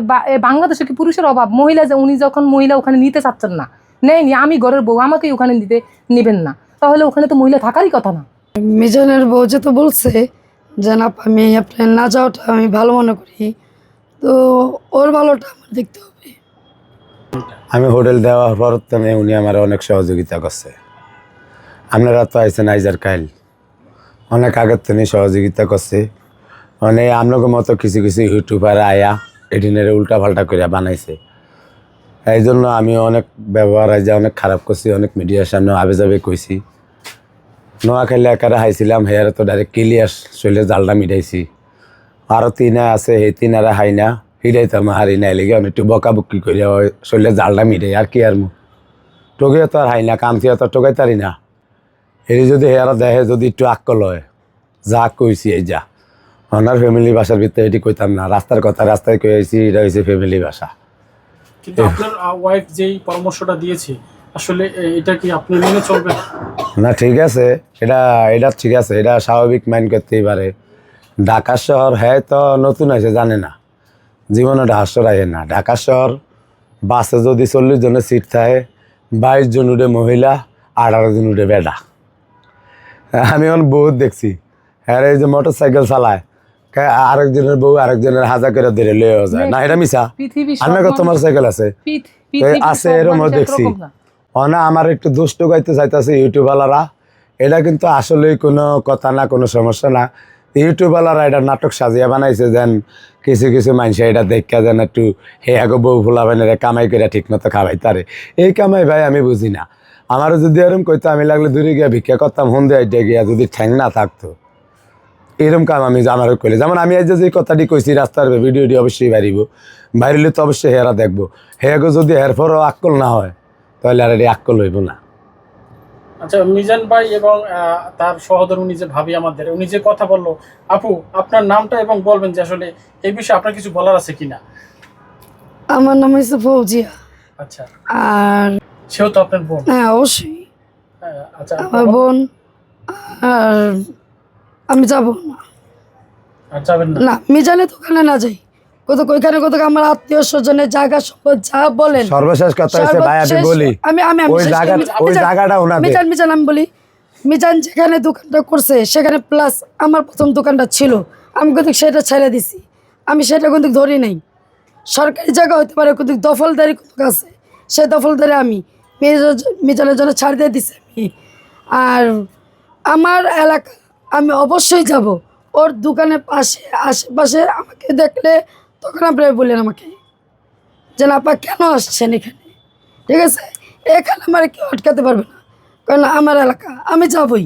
বা- এ বাংলাদেশে কি পুরুষের অভাব? মহিলা যে উনি যখন মহিলা ওখানে নিতে চাচ্ছেন না। নেই নেয়নি আমি ঘরের বউ আমাকেই ওখানে নিতে নেবেন না। তাহলে ওখানে তো মহিলা থাকারই কথা না। মিজানের বউ যে তো বলছে যে না আমি আপনার না যাওয়াটা আমি ভালো মনে করি। তো ওর ভালোটা আমার দেখতে হবে। আমি হোটেল দেওয়ার পর উনি আমার অনেক সহযোগিতা করছে। আপনারা তো আইসেন আইজার কাইল। অনেক আগের থেকে সহযোগিতা করছে। মানে আপনাকে মতো কিছু কিছু ইউটিউবার আয়া এডিনের উল্টা পাল্টা করে বানাইছে। এই জন্য আমি অনেক ব্যবহার আজ অনেক খারাপ করছি, অনেক মিডিয়ার সামনে আবে যাবে কইছি। নোয়াখালী একারে হাইছিলাম, হেয়ার তো ডাইরেক্ট ক্লিয়ার শৈলে জালটা মিটাইছি। আরও তিনা আছে, সেই তিনারা হাই না, হিরাইতাম, হারি নাই, লেগে অনেক একটু বকা বকি করে শৈলে জালটা মিটাই, আর কি আর মু। টোকে তো আর হাই না থিয়া তো টোকাই তারি না। এরি যদি হেয়ার দেখে যদি একটু আক্কল হয়, যা কইছি এই যা। ওনার ফ্যামিলি বাসার ভিতরে এটি কইতাম না। রাস্তার কথা রাস্তায় কই আইছি এটা হয়েছে ফ্যামিলি বাসা। কিন্তু আপনার ওয়াইফ যেই পরামর্শটা দিয়েছে আসলে এটা কি আপনি মেনে চলবেন? না ঠিক আছে। এটা এটা ঠিক আছে। এটা স্বাভাবিক মাইন্ড করতেই পারে। ঢাকা শহর হ্যাঁ তো নতুন আছে জানে না। জীবনে শহর আহে না। ঢাকা শহর বাসে যদি চল্লিশ জনের সিট থাকে বাইশ জন উঠে মহিলা আঠারো জন উঠে বেডা আমি এখন বহুত দেখছি। হ্যাঁ এই যে মোটর সাইকেল চালায়। আরেকজনের বউ আরেকজনের হাজার করে ধরে লয়ে যায়। না এটা মিশা আমি তোমার সাইকেল আছে। আছে এরম দেখছি। অনা আমার একটু দুষ্ট গাইতে চাইতেছে ইউটিউবওয়ালারা এটা কিন্তু আসলেই কোনো কথা না কোনো সমস্যা না। ইউটিউবওয়ালারা এটা নাটক সাজিয়া বানাইছে যেন কিছু কিছু মানুষ এটা দেখা যেন একটু হে আগে বউ ফুলাবেন এটা কামাই করে ঠিক মতো খাওয়াই তারে। এই কামাই ভাই আমি বুঝি না। আমারও যদি এরম কইতো আমি লাগলে দূরে গিয়া ভিক্ষা করতাম হন্দে আইডে গিয়া যদি ঠ্যাং না থাকতো। এরম কাম আমি আমার কইলে। যেমন আমি আজ যে কথাটি কইছি রাস্তার ভিডিওটি অবশ্যই বাড়িব। বাইরে তো অবশ্যই হেরা দেখব। হেয়াগো যদি হের পরও আক্কল না হয় তাহলে আর এটি আক্কল হইব না। আচ্ছা মিজান ভাই এবং তার সহোদর উনি যে ভাবি আমাদের উনি যে কথা বলল আপু আপনার নামটা এবং বলবেন যে আসলে এই বিষয়ে আপনার কিছু বলার আছে কিনা? আমার নাম হচ্ছে ফৌজিয়া। আচ্ছা। আর সেও তো আপনার বোন। হ্যাঁ অবশ্যই। হ্যাঁ, আচ্ছা আমার বোন আর আমি যাব না। আর যাবেন না? না মিজানের দোকানে না যাই। কত ওইখানে কত আমার আত্মীয় স্বজনের জায়গা সম্পদ যা বলেন। সর্বশেষ কথা হচ্ছে ভাই আমি বলি আমি আমি আমি ওই জায়গা মিজান- ওই মিজান- জায়গাটা ওনাদের। মিজান মিজান আমি বলি মিজান যেখানে দোকানটা করছে সেখানে প্লাস আমার প্রথম দোকানটা ছিল। আমি কিন্তু সেটা ছেড়ে দিছি। আমি সেটা কিন্তু ধরি নাই। সরকারি জায়গা হতে পারে কিন্তু দফলদারি কিন্তু আছে। সে দফলদারি আমি। মিজানের জন্য ছাড় দিয়ে দিছি আমি। আর আমার এলাকা আমি অবশ্যই যাব। ওর দোকানের পাশে, আশেপাশে আমাকে দেখলে তখন আপনারা বললেন আমাকে, যে আপা কেন আসছেন এখানে? ঠিক আছে? এখানে আমার কেউ আটকাতে পারবে না। কারণ আমার এলাকা, আমি যাবই।